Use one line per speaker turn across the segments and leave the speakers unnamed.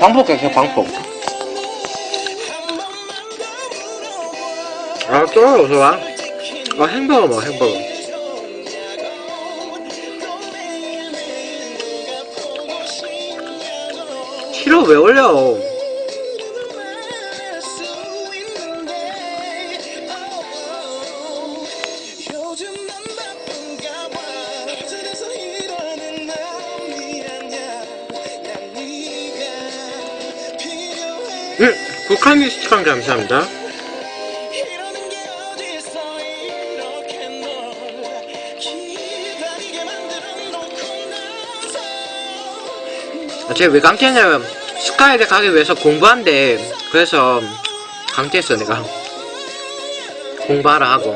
방폭 갈게요, 방폭. 아, 또 어서 와. 아, 햄버거 먹어, 햄버거. 싫어, 왜 올려? 응, 북한 뮤지컬 감사합니다. 아, 제가 왜 강퇴냐면 스카이대 가기 위해서 공부한대. 그래서 강퇴했어 내가. 공부하라 하고.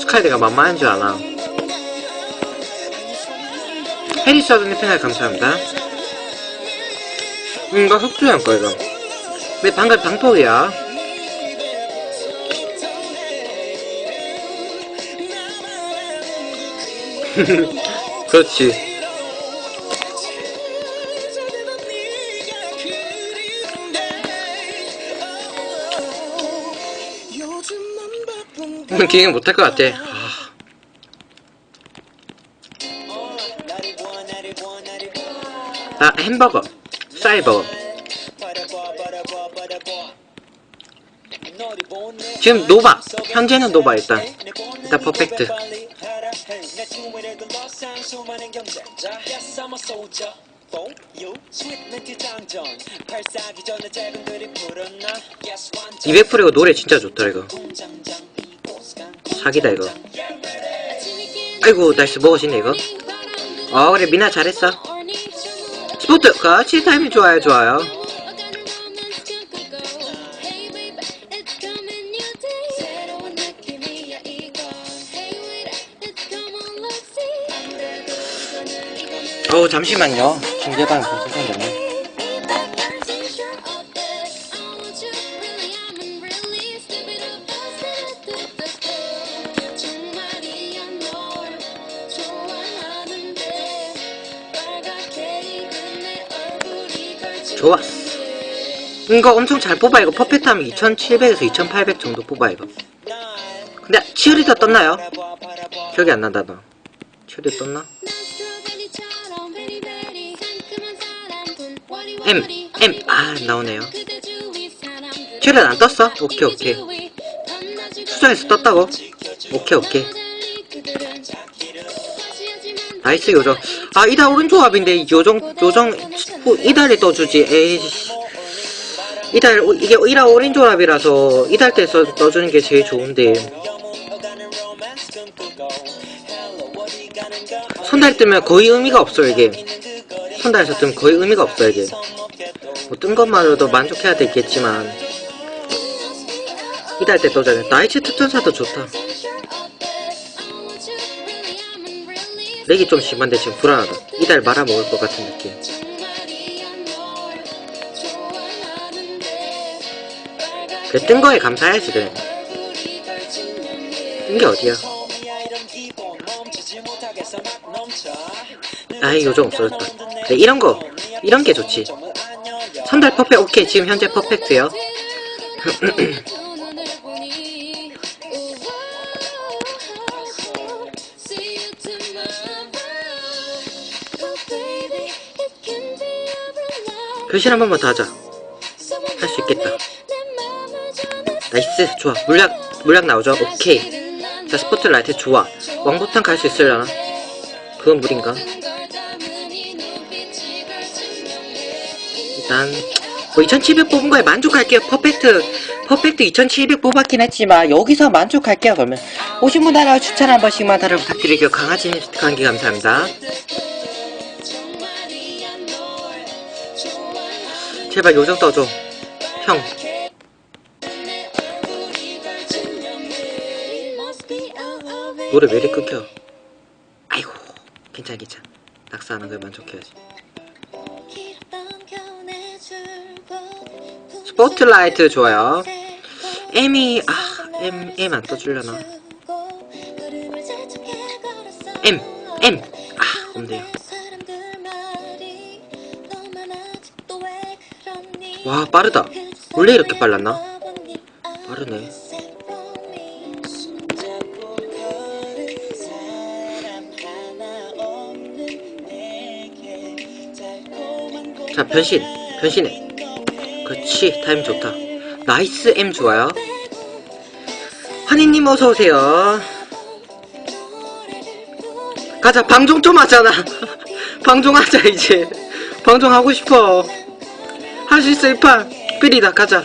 스카이대가 만만한 줄 아나 아드님 패널 감사합니다 음 이거 흑주양 거 이거 왜 방금 방폭이야 그렇지. 음, 기획 못할 것 같아. 햄버거, 쌀버거. 지금 노바. 현재는 노바 일단. 일단 퍼펙트.
이백
200% 이거 노래 진짜 좋더라 이거. 사기다 이거. 아이고 나이스 먹어지네 이거. 어 그래 미나 잘했어. 같이 타이밍 좋아요 좋아요. 어 잠시만요. 중계방 벌써 생겼네. 좋았어. 이거 엄청 잘 뽑아 이거 퍼펙트하면 2700에서 2800 정도 뽑아 이거. 근데 치어리더 떴나요? 기억이 안 난다 너. 치어리더 떴나? M M 아 나오네요. 치어리더 안 떴어? 오케이 오케이. 수정에서 떴다고? 오케이 오케이. 나이스 요정. 아 이달 오른 조합인데 요정 요정 후, 이달에 떠주지. 에이씨. 이달 오- 이게 이달 오른 조합이라서 이달 때 써, 떠주는 게 제일 좋은데 선달 뜨면 거의 의미가 없어 이게. 선달에서 뜨면 거의 의미가 없어 이게. 뭐 뜬 것만으로도 만족해야 되겠지만 이달 때 떠주는 나이츠 특전사도 좋다. 렉이 좀 심한데 지금 불안하다. 이달 말아먹을 것 같은 느낌. 그뜬 거에 감사해야지 그래. 뜬 게 어디야? 아이 요정 없어졌다. 네, 이런 거 이런 게 좋지. 선달 퍼펙 오케이 지금 현재 퍼펙트요. 교실 한 번만 더 하자. 할 수 있겠다. 나이스. 좋아. 물약 물약 나오죠? 오케이. 자 스포트라이트 좋아. 왕복탄 갈수 있으려나? 그건 무리인가? 일단 뭐 2700 뽑은 거에 만족할게요. 퍼펙트 퍼펙트 2700 뽑았긴 했지만 여기서 만족할게요 그러면. 오신 분 하나 추천 한 번씩만 다들 부탁드릴게요. 강아지 한개 감사합니다. 제발 요정 떠줘. 형 노래 왜 이리 끊겨? 아이고 괜찮아 괜찮아. 낙사하는 거에 만족해야지. 스포트라이트 좋아요. M이 아 M M 안 떠주려나? M. 아 없네요. 와 빠르다. 원래 이렇게 빨랐나? 빠르네 자 변신. 변신해. 그렇지 타임 좋다. 나이스 M 좋아요. 환희님 어서오세요. 가자 방송 좀 하잖아. 방송하자 이제. 방송하고 싶어. 할 수 있어 이판. 삐리다 가자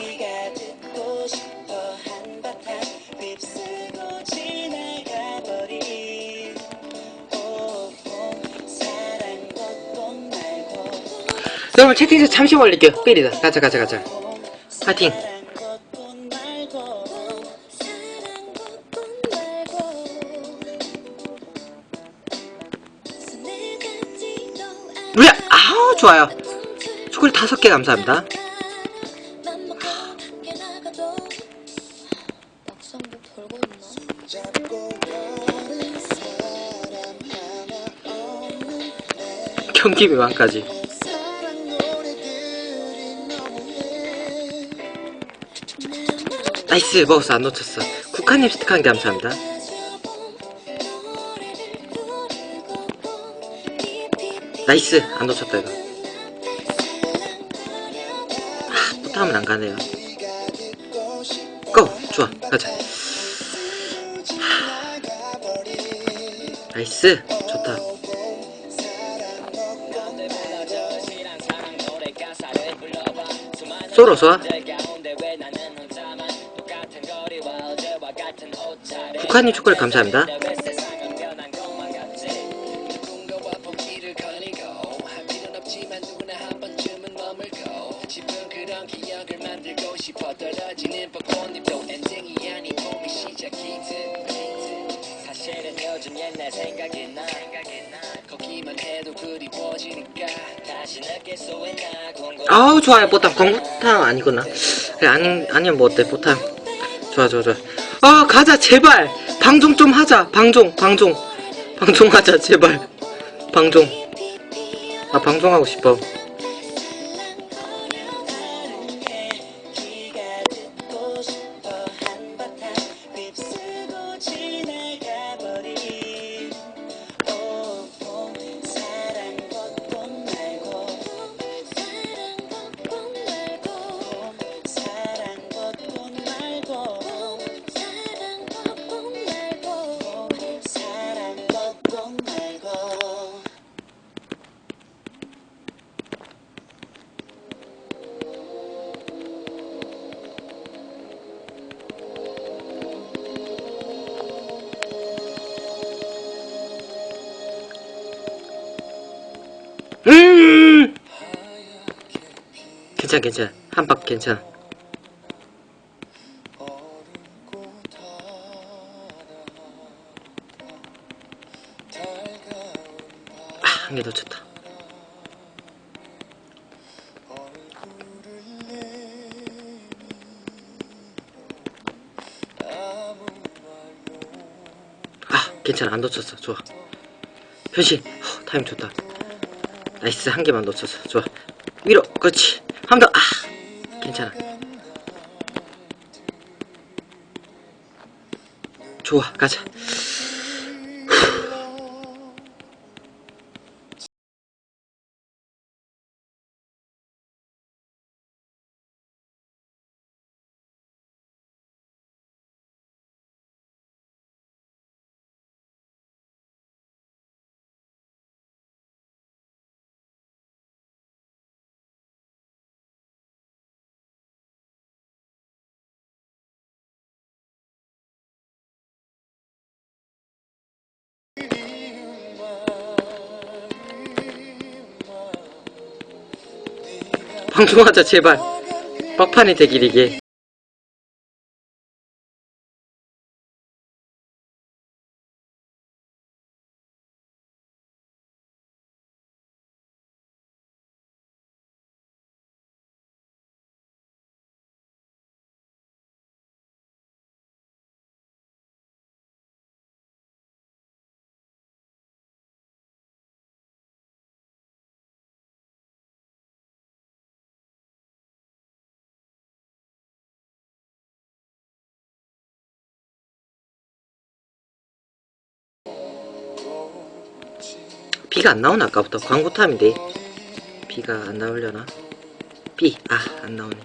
여러분 채팅에서 잠시 올릴게요. 삐리다. 가자 가자 가자. 파이팅. 우야! 아우 좋아요. 초콜릿 다섯 개 감사합니다? 경기 매만까지 나이스 먹었어 안 놓쳤어. 국화님 스티커 한개 감사합니다. 나이스. 안 놓쳤다 이거. 아 못하면 안 가네요. 고! 좋아. 가자. 하, 나이스. 좋다. 소로 좋아 국화님 초콜릿 감사합니다. 아우 좋아요. 보탐 광고탐 아니구나. 그래 아니, 아니면 뭐 어때? 보탐 좋아 좋아 좋아. 아 가자 제발 방송 좀 하자. 방송 방송 방송하자 제발. 방송 아 방송하고 싶어 괜찮아 괜찮아. 한박 괜찮아. 아, 한개 놓쳤다. 아 괜찮아. 안 놓쳤어. 좋아. 허, 타임 좋다. 나이스 한 개만 놓쳤어. 좋아. 위로 그렇지 한 번 더. 아 괜찮아. 좋아 가자 방송하자 제발. 막판이 되길 이게 B가 안 나오나 아까부터? 광고탐인데. B가 안 나오려나? B 아안 나오네.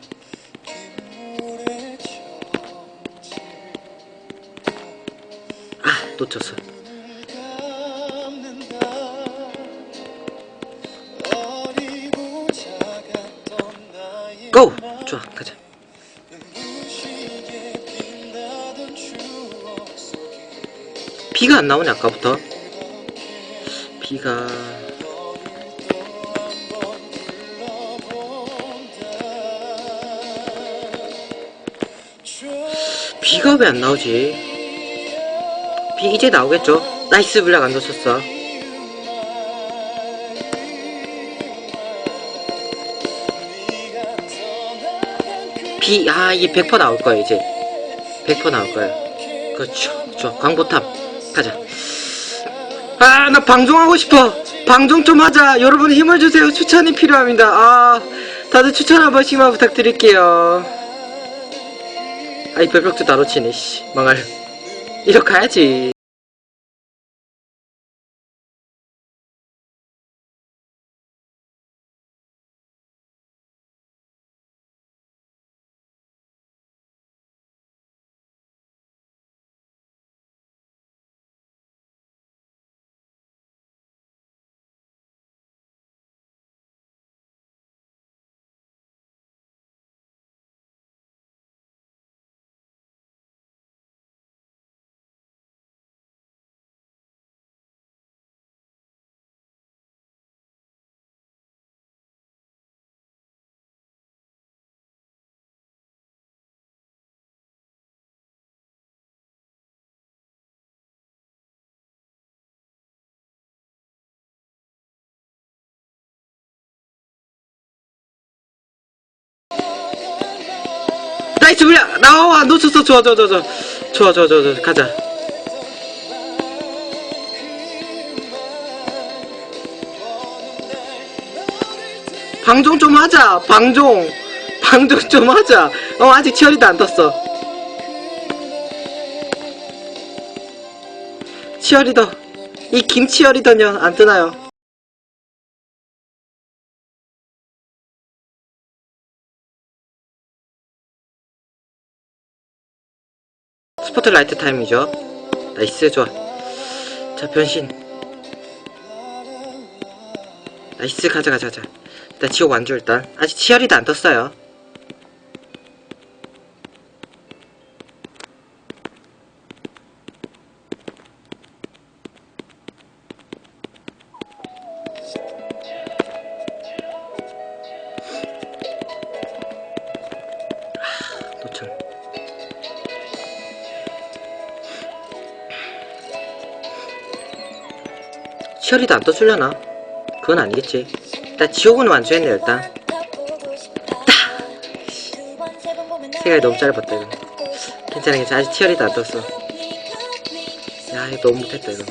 아 놓쳤어. 고! 좋아 가자. B가 안 나오네 아까부터 B가 B가 왜 안 나오지? B 이제 나오겠죠? 나이스 블락 안 놓쳤어. B 아 이게 100% 나올 거야 이제. 100% 나올 거야. 그렇죠 좋아 광보탑. 가자 아 나 방송하고 싶어. 방송 좀 하자. 여러분 힘을 주세요. 추천이 필요합니다. 아 다들 추천 한 번씩만 부탁드릴게요. 아이 별벽도 다 놓치네 씨. 망할. 이렇게 가야지 나이스 물량 나와 놓쳤어. 좋아 좋아 좋아 좋아. 좋아 좋아 좋아, 가자. 방종 좀 하자 방종. 방종 좀 하자. 어 아직 치어리도 안 떴어. 치어리더. 이 김치어리더녀 안 뜨나요? 라이트 타임이죠. 나이스 좋아. 자 변신. 나이스 가자 가자 가자. 일단 지옥 완주 일단. 아직 치어리도 안 떴어요 치어리도 안 떠줄려나? 그건 아니겠지. 일단 지옥은 완주했네 일단. 시간이 너무 짧았다 이거. 괜찮아 괜찮아 아직 치어리도 안 떴어. 야 이거 너무 못했다 이거.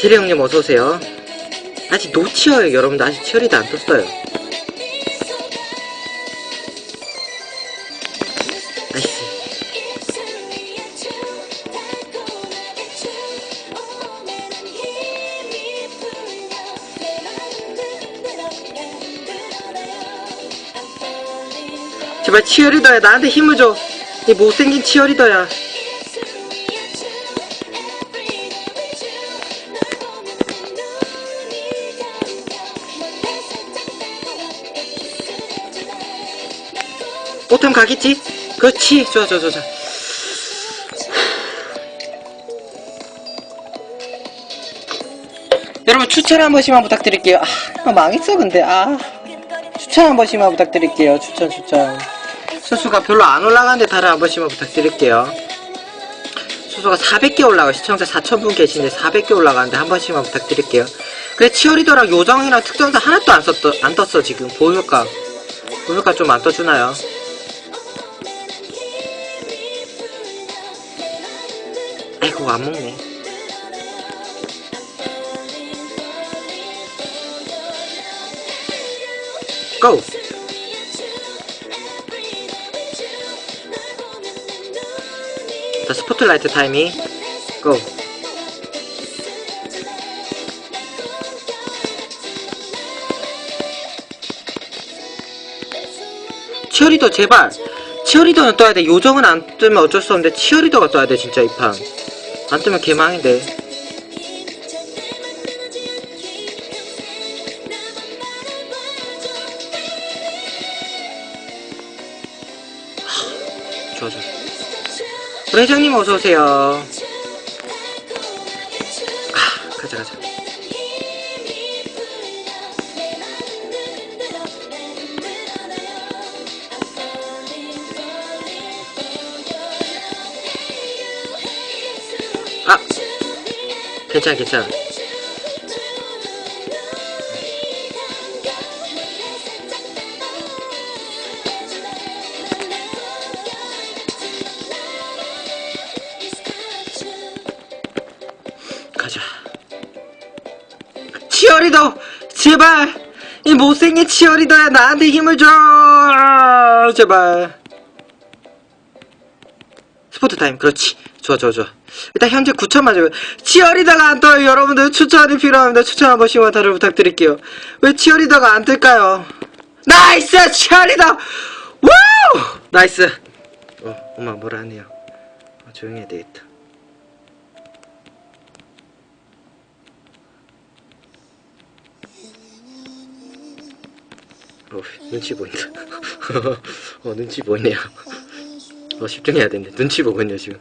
제리 형님 어서 오세요. 아직 노치어요 여러분들 아직 치어리도 안 떴어요. 나이스. 제발 치어리더야 나한테 힘을 줘. 이 못생긴 치어리더야. 꽃템 가겠지? 그렇지. 좋아, 좋아, 좋아. 여러분 추천 한 번씩만 부탁드릴게요. 아, 망했어 근데. 아, 추천 한 번씩만 부탁드릴게요. 추천, 추천. 수수가 별로 안 올라가는데 다들 한 번씩만 부탁드릴게요. 수수가 400개 올라가 시청자 4,000분 계신데 400개 올라가는데 한 번씩만 부탁드릴게요. 그래 치어리더랑 요정이랑 특전사 하나도 안 썼어 안 떴어 지금 보효과 보효과 좀 안 떠주나요? 아이고 안 먹네.
고! 자, 스포트라이트 타이밍. 고! 치어리더 제발! 치어리더는 떠야 돼. 요정은 안 뜨면 어쩔 수 없는데 치어리더가 떠야 돼, 진짜 이 판. 안 뜨면 개망인데. 좋아, 좋아. 회장님 어서오세요. 괜찮아, 괜찮아. 가자. 치어리더! 제발! 이 못생긴 치어리더야, 나한테 힘을 줘! 제발. 스포트 타임, 그렇지. 좋아, 좋아, 좋아. 일단 현재 9천 맞으면 치어리더가 안 떠요. 여러분들 추천이 필요합니다. 추천 한 번씩만 다들 부탁드릴게요. 왜 치어리더가 안 뜰까요? 나이스! 치어리더! 우! 나이스! 어, 엄마 뭐라 하네요. 어, 조용히 해야 되겠다. 어, 눈치 보인다. 어, 눈치 보이네요. 어, 집중해야 되는데. 눈치 보거든요, 지금.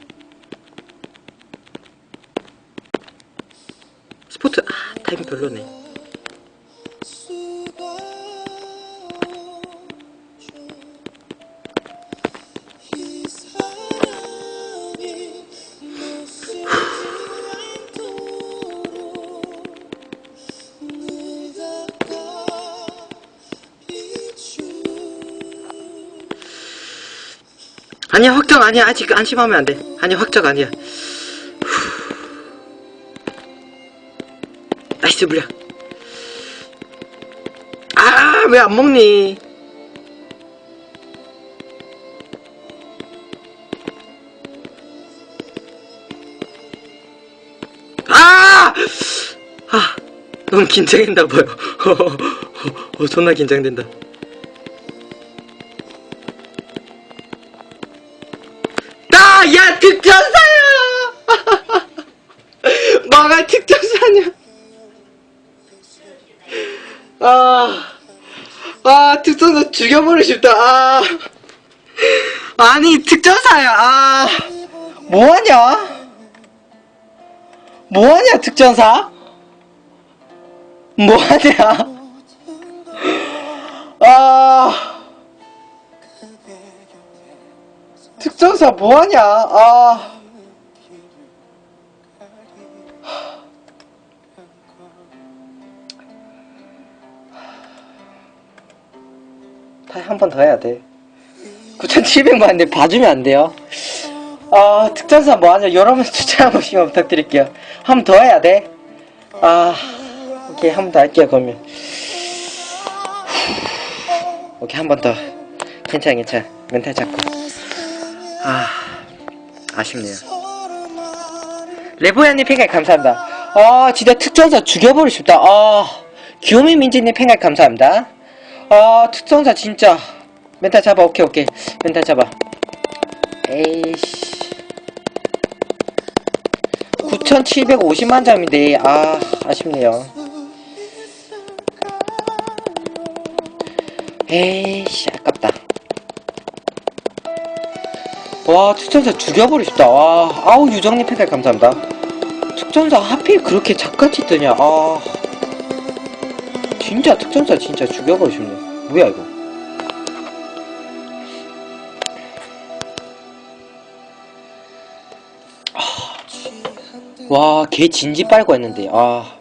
타임 별로네. 아니야, 확정 아니야. 아직 안심하면 안 돼. 아니야, 확정 아니야. 나이스, 물량. 아, 왜 안 먹니? 아! 아, 너무 긴장된다 보여. 어, 존나 긴장된다. 나, 야, 특전 아, 특전사 죽여버리고 싶다, 아. 아니, 특전사야, 아. 뭐하냐? 뭐하냐, 특전사? 뭐하냐? 아. 특전사 뭐하냐? 아. 한 번 더 해야 돼. 9,700만 인데 봐주면 안 돼요? 아, 특전사 뭐 하냐? 여러분 추천 한 번씩만 부탁드릴게요. 한 번 더 해야 돼? 아, 오케이, 한 번 더 할게요, 그러면. 오케이, 한 번 더. 괜찮아, 괜찮아. 멘탈 잡고. 아, 아쉽네요. 레보야님 팬가입 감사합니다. 아, 진짜 특전사 죽여버리고 싶다. 아, 귀요미 민지님 팬가입 감사합니다. 아, 특전사 진짜. 멘탈 잡아, 오케이, 오케이. 멘탈 잡아. 에이씨. 9,750만 점인데, 아, 아쉽네요. 에이씨, 아깝다. 와, 특전사 죽여버리고 싶다. 와, 아우, 유정님 팬가입 감사합니다. 특전사 하필 그렇게 작같이 뜨냐, 아. 진짜 특전사 진짜 죽여버리고 싶네. 뭐야, 이거. 와, 개 진지 빨고 했는데, 아.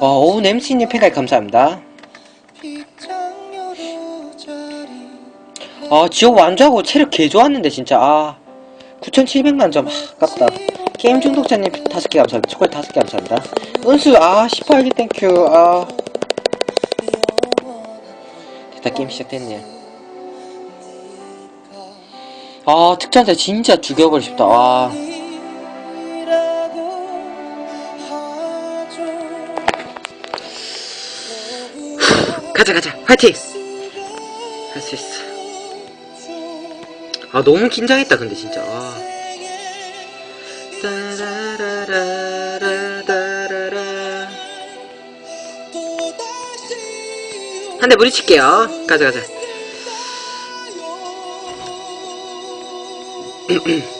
와, 오은 MC님 팬가입 감사합니다. 아, 지옥 완주하고 체력 개 좋았는데, 진짜, 아. 9,700만 점, 아, 아깝다. 게임 중독자님 5개 감사합니다. 초콜릿 5개 감사합니다. 은수, 아, 18개 땡큐, 아. 일단 게임 시작됐네요. 아, 특전사 진짜 죽여버리고 싶다. 와. 가자, 가자. 화이팅! 할 수 있어. 아, 너무 긴장했다, 근데 진짜. 아. 한대 무리칠게요. 가자, 가자.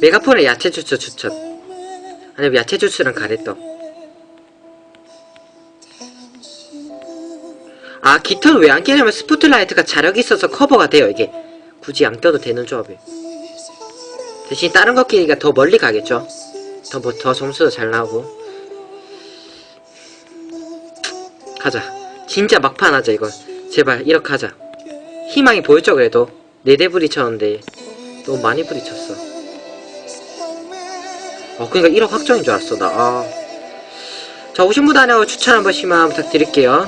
메가폰의 야채 주스 추천. 아니, 야채 주스랑 가래떡. 아, 깃털 왜안 끼냐면 스포트라이트가 자력이 있어서 커버가 돼요, 이게. 굳이 안 껴도 되는 조합이에요. 대신 다른 거 끼니까 더 멀리 가겠죠? 더, 뭐, 더 점수도 잘 나오고. 가자. 진짜 막판 하자, 이거. 제발, 이렇게 하자. 희망이 보였죠, 그래도. 네 대 부딪혔는데. 너무 많이 부딪혔어. 어, 그니까 1억 확정인 줄 알았어, 나. 아. 자, 오신 분 안에 추천 한 번씩만 부탁드릴게요.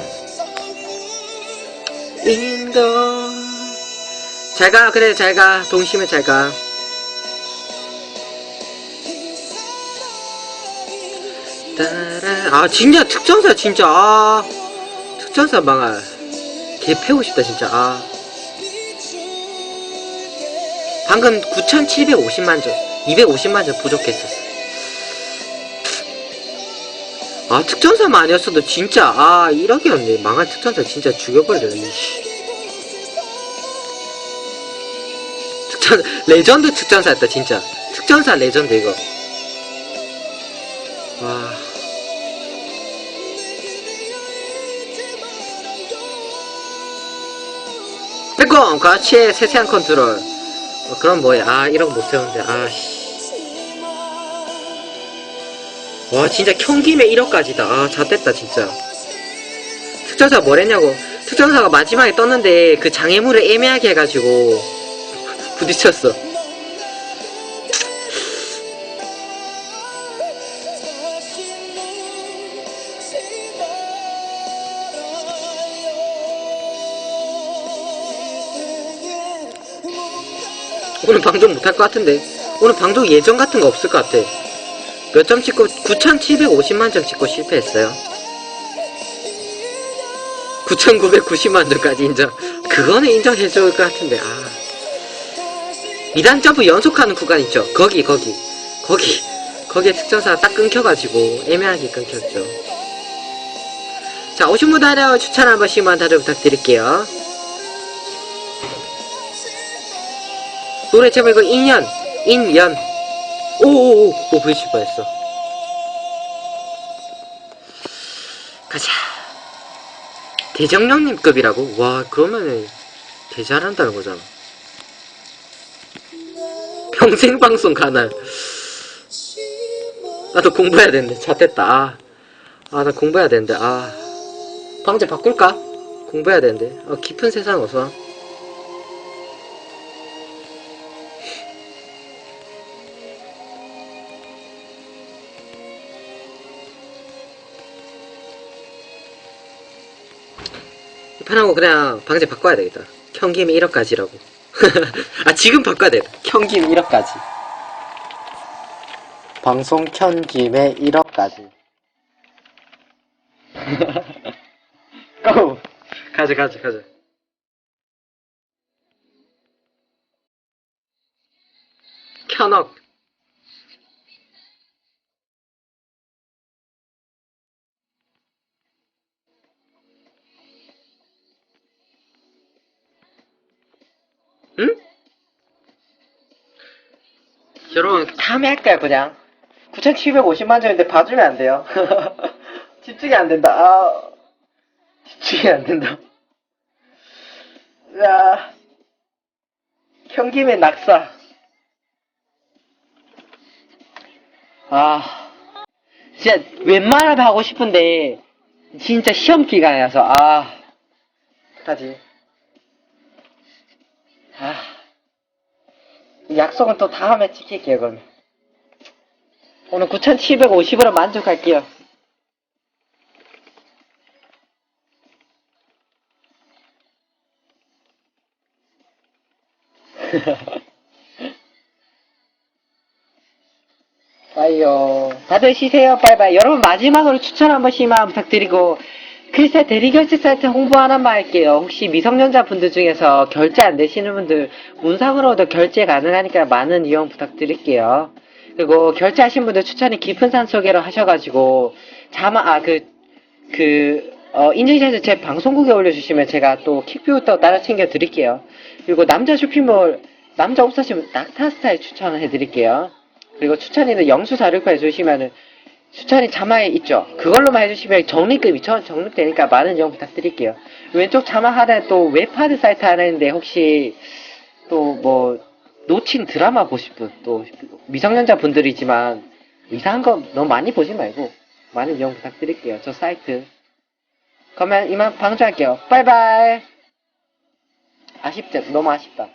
인도. 잘 가, 그래, 잘 가. 동심에 잘 가. 따라, 아, 진짜 특전사, 진짜, 아. 특전사 망할. 개 패고 싶다, 진짜, 아. 방금 9,750만 점, 250만 점 부족했었어. 아, 특전사만 아니었어도 진짜, 아, 1억이었네. 망할 특전사 진짜 죽여버려, 이씨. 특전, 레전드 특전사였다, 진짜. 특전사 레전드, 이거. 와. 빼꼼! 같이 세세한 컨트롤. 어, 그럼 뭐야. 아, 1억 못 세우는데, 아, 씨. 와, 진짜 켠김에 1억까지다. 아, 잣됐다, 진짜. 특전사 뭘 했냐고. 특전사가 마지막에 떴는데, 그 장애물을 애매하게 해가지고, 부딪혔어. 못할 것 같은데. 오늘 방송 예정 같은 거 없을 것 같아. 몇 점 찍고, 9,750만 점 찍고 실패했어요. 9,990만 점까지 인정. 그거는 인정해줄 것 같은데, 아. 2단 점프 연속하는 구간 있죠? 거기, 거기. 거기. 거기에 특전사가 딱 끊겨가지고, 애매하게 끊겼죠. 자, 오신 분 하려 추천 한 번씩만 다들 부탁드릴게요. 노래 제목 이거 인연, 인연. 오오오, 오, 부딪힐 뻔했어. 가자. 대정령님급이라고? 와, 그러면은, 개 잘한다는 거잖아. 평생 방송 가날. 나도 공부해야 되는데, 잣됐다. 아, 아, 나 공부해야 되는데, 아. 방제 바꿀까? 공부해야 되는데. 아, 깊은 세상 어서. 편하고 그냥 방제 바꿔야 되겠다. 켠김이 1억까지라고. 아, 지금 바꿔야 되겠다. 켠김 1억까지. 방송 켠김에 1억까지. 고! 가자, 가자, 가자. 켜넉. 여러분, 다음에 할까요, 그냥? 9,750만 점인데 봐주면 안 돼요. 집중이 안 된다. 아, 집중이 안 된다. 야, 현김의 낙사. 아, 진짜 웬만하면 하고 싶은데, 진짜 시험 기간이라서, 아, 어떡하지. 아, 이 약속은 또 다음에 지킬게요, 그럼. 오늘 9,750원 만족할게요. 아이요. 다들 쉬세요. 빠이빠이. 여러분 마지막으로 추천 한 번씩만 부탁드리고 글쎄 대리결제 사이트 홍보 하나만 할게요. 혹시 미성년자 분들 중에서 결제 안 되시는 분들 문상으로도 결제 가능하니까 많은 이용 부탁드릴게요. 그리고 결제하신 분들 추천이 깊은 산 소개로 하셔가지고 자마 아그 그, 어, 인증샷을 제 방송국에 올려주시면 제가 또 킥뷰 또 따라 챙겨 드릴게요. 그리고 남자 쇼핑몰, 남자 없으시면 낙타 스타일 추천해 드릴게요. 그리고 추천이는 영수 자료과 해주시면은, 추천이 자막에 있죠? 그걸로만 해주시면 적립금이 저 적립되니까 많은 이용 부탁드릴게요. 왼쪽 자막 하나에 또 웹하드 사이트 하나 있는데 혹시 또 뭐, 놓친 드라마 분, 또 미성년자 분들이지만 이상한 거 너무 많이 보지 말고 많은 이용 부탁드릴게요. 저 사이트. 그러면 이만 방송할게요. 바이바이. 아쉽죠? 너무 아쉽다.